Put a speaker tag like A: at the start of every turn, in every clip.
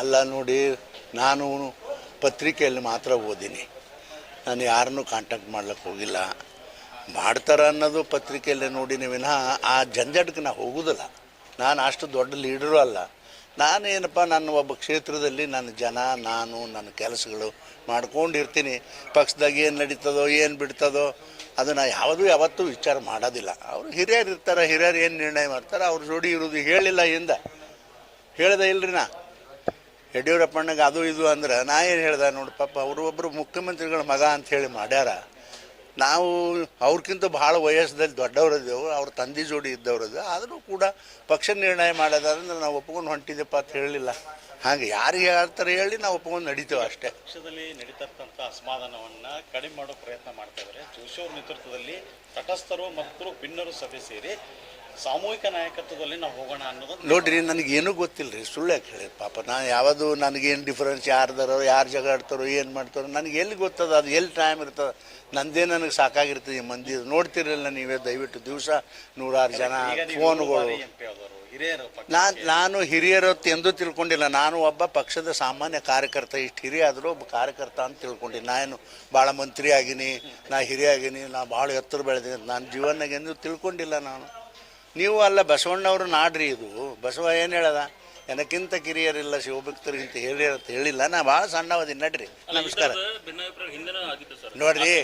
A: ಅಲ್ಲ ನೋಡಿ, ನಾನು ಪತ್ರಿಕೆಯಲ್ಲಿ ಮಾತ್ರ ಓದಿನಿ. ನಾನು ಯಾರನ್ನೂ ಕಾಂಟ್ಯಾಕ್ಟ್ ಮಾಡ್ಲಿಕ್ಕೆ ಹೋಗಿಲ್ಲ. ಮಾಡ್ತಾರ ಅನ್ನೋದು ಪತ್ರಿಕೆಯಲ್ಲೇ ನೋಡಿನಿ ವಿನಃ ಆ ಜಂಜಾಟಕ್ಕೆ ನಾ ಹೋಗುದಿಲ್ಲ. ನಾನು ಅಷ್ಟು ದೊಡ್ಡ ಲೀಡರು ಅಲ್ಲ. ನಾನೇನಪ್ಪ, ನನ್ನ ಒಬ್ಬ ಕ್ಷೇತ್ರದಲ್ಲಿ ನನ್ನ ಜನ, ನಾನು, ನನ್ನ ಕೆಲಸಗಳು ಮಾಡ್ಕೊಂಡಿರ್ತೀನಿ. ಪಕ್ಷದಾಗ ಏನು ನಡೀತದೋ, ಏನು ಬಿಡ್ತದೋ, ಅದನ್ನು ಯಾವುದೂ ಯಾವತ್ತೂ ವಿಚಾರ ಮಾಡೋದಿಲ್ಲ. ಅವರು ಹಿರಿಯರು ಇರ್ತಾರೆ, ಹಿರಿಯರು ಏನು ನಿರ್ಣಯ ಮಾಡ್ತಾರೆ, ಅವ್ರ ಜೋಡಿ ಇರೋದು ಹೇಳಿಲ್ಲ ಹಿಂದೆ. ಹೇಳ್ದೆ ಇಲ್ರಿ ನಾ. ಯಡಿಯೂರಪ್ಪಣ್ಣಗೆ ಅದು ಇದು ಅಂದ್ರೆ ನಾ ಏನು ಹೇಳ್ದೆ ನೋಡಿ ಪಾಪ, ಅವರು ಒಬ್ಬರು ಮುಖ್ಯಮಂತ್ರಿಗಳ ಮಗ ಅಂತ ಹೇಳಿ ಮಾಡ್ಯಾರ. ನಾವು ಅವ್ರಕ್ಕಿಂತ ಭಾಳ ವಯಸ್ಸದಲ್ಲಿ ದೊಡ್ಡವರಿದ್ದೆವು, ಅವ್ರ ತಂದೆ ಜೋಡಿ ಇದ್ದವ್ರದ್ದು ಆದರೂ ಕೂಡ ಪಕ್ಷ ನಿರ್ಣಯ ಮಾಡೋದಾದ್ರೆ ನಾವು ಒಪ್ಕೊಂಡು ಹೊಂಟಿದ್ದೆಪ್ಪ ಅಂತ ಹೇಳಲಿಲ್ಲ. ಹಾಗೆ ಯಾರಿಗೆ ಹೇಳ್ತಾರೆ ಹೇಳಿ ನಾವು ಒಪ್ಕೊಂಡು ನಡೀತೇವೆ ಅಷ್ಟೇ.
B: ಪಕ್ಷದಲ್ಲಿ ನಡೀತಕ್ಕಂಥ ಅಸಮಾಧಾನವನ್ನು ಕಡಿಮೆ ಮಾಡೋ ಪ್ರಯತ್ನ ಮಾಡ್ತಾ ಇದ್ದಾರೆ. ಜೋಶಿ ನೇತೃತ್ವದಲ್ಲಿ ತಟಸ್ಥರು ಮತ್ತು ಭಿನ್ನರು ಸಭೆ ಸೇರಿ ಸಾಮೂಹಿಕ ನಾಯಕತ್ವದಲ್ಲಿ ನಾವು ಹೋಗೋಣ ಅನ್ನೋದು
A: ನೋಡ್ರಿ ನನಗೇನೂ ಗೊತ್ತಿಲ್ಲ ರೀ ಸುಳ್ಳು ಯಾಕೆ ಹೇಳಿ ಪಾಪ. ನಾನು ಯಾವುದು ನನಗೇನು ಡಿಫ್ರೆನ್ಸ್ ಯಾರ್ದಾರೋ ಯಾರು ಜಗಾಡ್ತಾರೋ ಏನು ಮಾಡ್ತಾರೋ ನನಗೆ ಎಲ್ಲಿ ಗೊತ್ತದ ಅದು ಎಲ್ಲಿ ಟೈಮ್ ಇರ್ತದೆ? ನಂದೇ ನನಗೆ ಸಾಕಾಗಿರ್ತದೆ ಈ ಮಂದಿ. ನೋಡ್ತಿರಲಿಲ್ಲ ನೀವೇ ದಯವಿಟ್ಟು ದಿವಸ ನೂರಾರು ಜನ ಫೋನ್ಗಳು. ನಾನು ನಾನು ಹಿರಿಯರು ಎಂದೂ ತಿಳ್ಕೊಂಡಿಲ್ಲ. ನಾನು ಒಬ್ಬ ಪಕ್ಷದ ಸಾಮಾನ್ಯ ಕಾರ್ಯಕರ್ತ ಇಷ್ಟು ಹಿರಿಯ ಆದರೂ ಒಬ್ಬ ಕಾರ್ಯಕರ್ತ ಅಂತ ತಿಳ್ಕೊಂಡಿನಿ ನಾನು ಭಾಳ ಮಂತ್ರಿ ಆಗಿನಿ ನಾ ಹಿರಿಯ ಆಗಿನಿ ನಾ ಭಾಳ ಎತ್ತರ ಬೆಳೆದೀನಿ ನಾನು ಜೀವನಾಗ ಎಂದೂ ತಿಳ್ಕೊಂಡಿಲ್ಲ ನಾನು. ನೀವು ಅಲ್ಲ ಬಸವಣ್ಣವರು ನಾಡ್ರಿ ಇದು. ಬಸವ ಏನು ಹೇಳದ? ನನಕ್ಕಿಂತ ಕಿರಿಯರಿಲ್ಲ ಶಿವಭಕ್ತರಿಗಿಂತ ಹಿರಿಯರು ಅಂತ ಹೇಳಿಲ್ಲ. ನಾ ಭಾಳ ಸಣ್ಣವದಿ ನಡ್ರಿ. ನಮಸ್ಕಾರ. ನೋಡ್ರಿ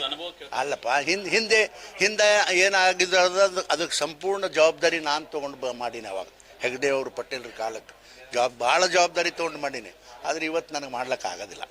A: ಅಲ್ಲಪ್ಪ ಹಿಂದೆ ಹಿಂದೆ ಹಿಂದೆ ಏನಾಗಿದ್ದು ಅದು ಅದಕ್ಕೆ ಸಂಪೂರ್ಣ ಜವಾಬ್ದಾರಿ ನಾನು ತೊಗೊಂಡು ಬ ಮಾಡೀನಿ ಅವಾಗ. ಹೆಗ್ಡೆ ಅವರು ಪಟೇಲ್ರ ಕಾಲಕ್ಕೆ. ಜವಾಬ್ ಭಾಳ ಜವಾಬ್ದಾರಿ ತೊಗೊಂಡು ಮಾಡೀನಿ. ಆದರೆ ಇವತ್ತು ನನಗೆ ಮಾಡ್ಲಿಕ್ಕೆ ಆಗೋದಿಲ್ಲ